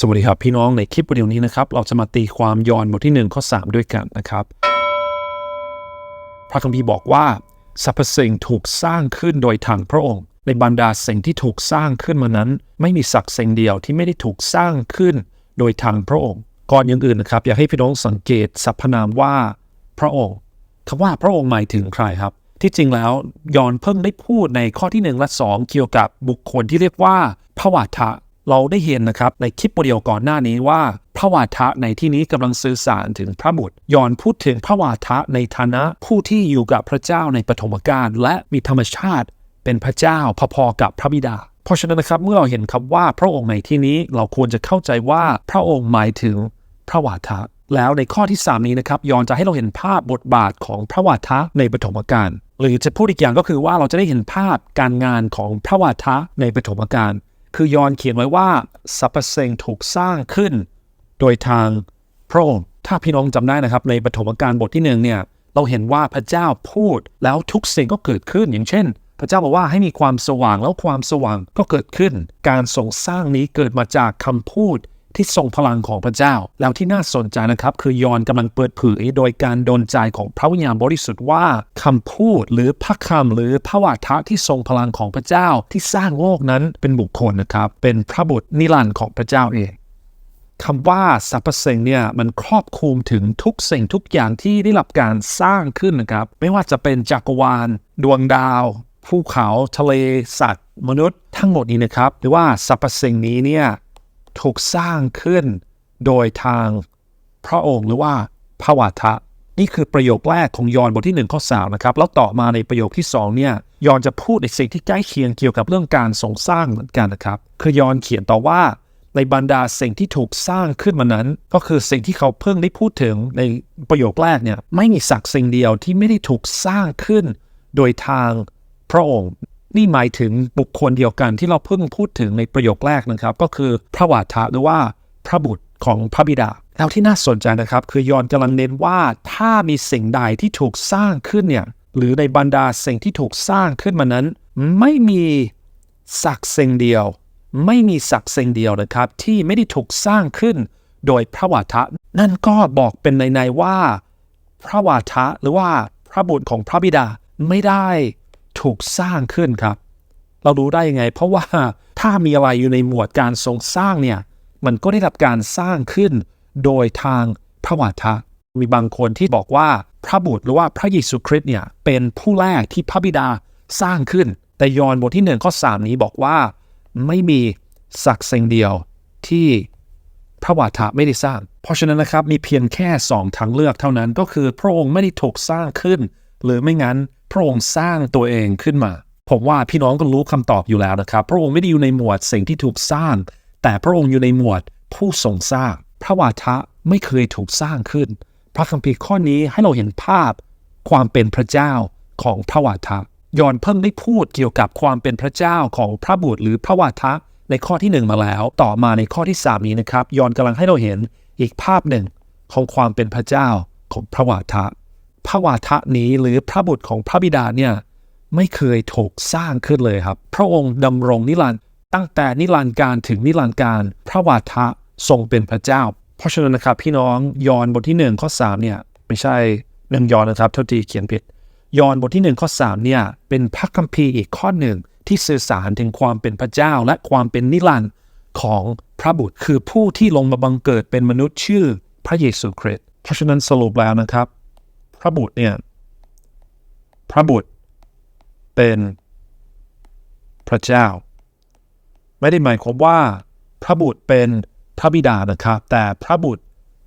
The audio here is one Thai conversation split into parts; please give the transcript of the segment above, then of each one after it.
สวัสดีครับพี่น้องในคลิปวิดีโอนี้นะครับเราจะมาตีความยอห์นบทที่ 1 ข้อ 3 ด้วยกันนะครับ พระคัมภีร์บอกว่าสรรพสิ่งถูกสร้างขึ้นโดยทางพระองค์ ในบรรดาสิ่งที่ถูกสร้างขึ้นมานั้น ไม่มีสักสิ่งเดียวที่ไม่ได้ถูกสร้างขึ้นโดยทางพระองค์ ก่อนอย่างอื่นนะครับ อยากให้พี่น้องสังเกตสรรพนามว่าพระองค์คำว่าพระองค์หมายถึงใครครับ ที่จริงแล้วยอห์นเพิ่งได้พูดในข้อที่1และ2 เกี่ยวกับบุคคลที่เรียกว่าพระวาทะ เราได้เห็นนะครับในคลิปวิดีโอก่อนหน้านี้ว่า พระวาทะในที่นี้กำลังสื่อสารถึงพระบุตรยอนพูดถึงพระวาทะในฐานะผู้ที่อยู่กับพระเจ้าในปฐมกาลและมีธรรมชาติเป็นพระเจ้าพอๆกับพระบิดา เพราะฉะนั้นนะครับเมื่อเราเห็นคำว่าพระองค์ในที่นี้เราควรจะเข้าใจว่าพระองค์หมายถึงพระวาทะ แล้วในข้อที่ 3 นี้นะครับยอนจะให้เราเห็นภาพบทบาทของพระวาทะในปฐมกาลหรือจะพูดอีกอย่างก็คือว่าเราจะได้เห็นภาพการงานของพระวาทะในปฐมกาล คือยอนเขียนไว้ว่าสรรพสิ่งถูกสร้างขึ้น โดยทางพระองค์ถ้าพี่น้องจำได้นะครับ ในปฐมกาลบทที่หนึ่งเนี่ยเราเห็นว่าพระเจ้าพูดแล้วทุกสิ่งก็เกิดขึ้นอย่างเช่น พระเจ้าบอกว่าให้มีความสว่างแล้วความสว่างก็เกิดขึ้น การทรงสร้างนี้เกิดมาจากคำพูด ที่ทรงพลังของพระเจ้า แล้วที่น่าสนใจนะครับ คือยอนกำลังเปิดเผยโดยการดลใจของพระวิญญาณบริสุทธิ์ว่าคำพูดหรือพระคำหรือพระวาทะที่ทรงพลังของพระเจ้าที่สร้างโลกนั้นเป็นบุคคลนะครับ เป็นพระบุตรนิรันดร์ของพระเจ้าเองคำว่าสรรพสิ่งเนี่ยมันครอบคลุมถึงทุกสิ่งทุกอย่างที่ได้รับการสร้างขึ้นนะครับ ไม่ว่าจะเป็นจักรวาล ดวงดาวภูเขาทะเลสัตว์ มนุษย์ทั้งหมดนี้นะครับหรือว่าสรรพสิ่งนี้เนี่ย ถูกสร้างขึ้นโดยทางพระองค์หรือว่าพระวาทะ นี่คือประโยคแรกของยอห์นบทที่1ข้อ3นะครับ แล้วต่อมาในประโยคที่2เนี่ยยอห์นจะพูดในสิ่งที่ใกล้เคียงเกี่ยวกับเรื่องการทรงสร้างเหมือนกันนะครับ คือยอห์นเขียนต่อว่าในบรรดาสิ่งที่ถูกสร้างขึ้นมานั้น ก็คือสิ่งที่เขาเพิ่งได้พูดถึงในประโยคแรกเนี่ยไม่มีสักสิ่งเดียวที่ไม่ได้ถูกสร้างขึ้น โดยทางพระองค์ นี่หมายถึงบุคคลเดียวกันที่เราเพิ่งพูดถึงในประโยคแรกนะครับ ก็คือพระวาทะหรือว่าพระบุตรของพระบิดา แล้วที่น่าสนใจนะครับ คือยอนกำลังเน้นว่าถ้ามีสิ่งใดที่ถูกสร้างขึ้นเนี่ยหรือในบรรดาสิ่งที่ถูกสร้างขึ้นมานั้น ไม่มีสักสิ่งเดียว ไม่มีสักสิ่งเดียวนะครับ ที่ไม่ได้ถูกสร้างขึ้นโดยพระวาทะ นั่นก็บอกเป็นในในๆว่า พระวาทะหรือว่าพระบุตรของพระบิดาไม่ได้ ถูกสร้างขึ้นครับ เรารู้ได้ยังไง เพราะว่าถ้ามีอะไรอยู่ในหมวดการทรงสร้างเนี่ยมันก็ได้รับการสร้างขึ้นโดยทางพระวาทะมีบางคนที่บอกว่าพระบุตรหรือว่าพระเยซูคริสต์เนี่ยเป็นผู้แรกที่พระบิดาสร้างขึ้น แต่ยอห์นบทที่หนึ่งข้อสามนี้บอกว่าไม่มีสักสิ่งเดียวที่พระวาทะไม่ได้สร้าง เพราะฉะนั้นนะครับมีเพียงแค่สองทางเลือกเท่านั้นก็คือพระองค์ไม่ได้ถูกสร้างขึ้น หรือไม่งั้น พระองค์สร้างตัวเองขึ้นมา ผมว่าพี่น้องก็รู้คำตอบอยู่แล้วนะครับ พระองค์ไม่ได้อยู่ในหมวดสิ่งที่ถูกสร้าง แต่พระองค์อยู่ในหมวดผู้ทรงสร้าง พระวาทะไม่เคยถูกสร้างขึ้น พระคัมภีร์ข้อนี้ให้เราเห็นภาพความเป็นพระเจ้าของพระวาทะยอนเพิ่งได้พูดเกี่ยวกับความเป็นพระเจ้าของพระบุตรหรือพระวาทะในข้อที่หนึ่งมาแล้ว ต่อมาในข้อที่สามนี้นะครับ ยอนกำลังให้เราเห็นอีกภาพหนึ่งของความเป็นพระเจ้าของพระวาทะ พระวาทะนี้หรือพระบุตรของพระบิดาเนี่ยไม่เคยถูกสร้างขึ้นเลยครับ พระองค์ดำรงนิรันดร์ตั้งแต่นิรันดร์การถึงนิรันดร์การ พระวาทะทรงเป็นพระเจ้า เพราะฉะนั้นนะครับพี่น้องยอห์นบทที่หนึ่งข้อสามเนี่ยไม่ใช่เรื่งยอห์นนะครับเท่าที่เขียนผิด ยอห์นบทที่หนึ่งข้อ3เนี่ยเป็นพระคัมภีร์อีกข้อหนึ่งที่สื่อสารถึงความเป็นพระเจ้าและความเป็นนิรันดร์ของพระบุตรคือผู้ที่ลงมาบังเกิดเป็นมนุษย์ชื่อพระเยซูคริสต์เพราะฉะนั้นสรุปแล้วนะครับ ระบุตรเนี่ย พระบุตรเป็นพระเจ้า ไม่ได้หมายความว่าพระบุตรเป็นพระบิดานะครับ แต่พระบุตร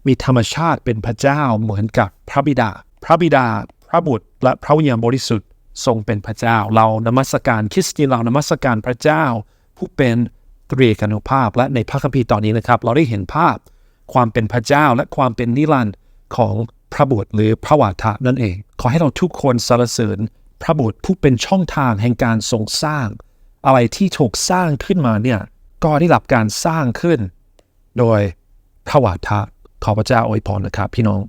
มีธรรมชาติเป็นพระเจ้าเหมือนกับพระบิดา พระบิดา พระบุตร และพระวิญญาณบริสุทธิ์ทรงเป็นพระเจ้า เรานมัสการคริสเตียนเรานมัสการพระเจ้า ผู้เป็นตรีเอกานุภาพ และในพระคัมภีร์ตอนนี้นะครับ เราได้เห็นภาพความเป็นพระเจ้าและความเป็นนิรันดร์ของ พระบุตรหรือพระวาทะนั่นเอง ขอให้เราทุกคนสรรเสริญพระบุตรผู้เป็นช่องทางแห่งการทรงสร้าง อะไรที่ถูกสร้างขึ้นมาเนี่ยก็ได้รับการสร้างขึ้น โดยพระวาทะขอพระเจ้าอวยพรนะครับพี่น้อง